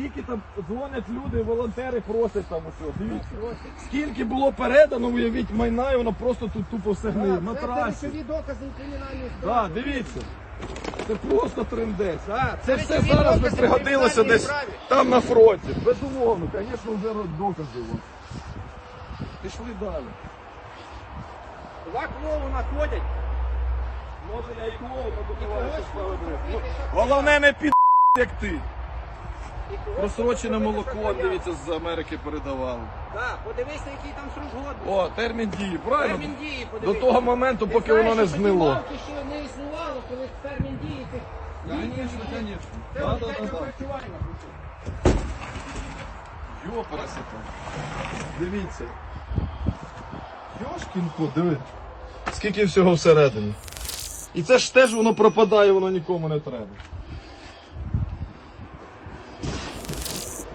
Скільки там дзвонять люди, волонтери просять там усе. Дивіться. Скільки було передано, уявіть, майна, і воно просто тут тупо все гниє. На трасі. докази у кримінальній Так, дивіться. Це просто трендець. А, це все зараз би пригодилося десь там на фронті. Безумовно, звісно, вже докази. вон. Пішли далі. Два клоуна ходять. Може я і клоун, когось добиваюся можуть Головне не під як ти. Просрочене молоко, дивіться, з Америки передавали. Так, подивися, який там срок годності. О, термін дії, правильно? Термін дії, До того моменту, Ти поки знаєш, воно не що згнило. лавки ще не існувало, коли термін дії тих Звісно, звісно. Це Да, да, да, да. опрацювання. Йопарасіта. Дивіться. Йошкін кот, диви. Скільки всього всередині. І це ж теж воно пропадає, воно нікому не треба.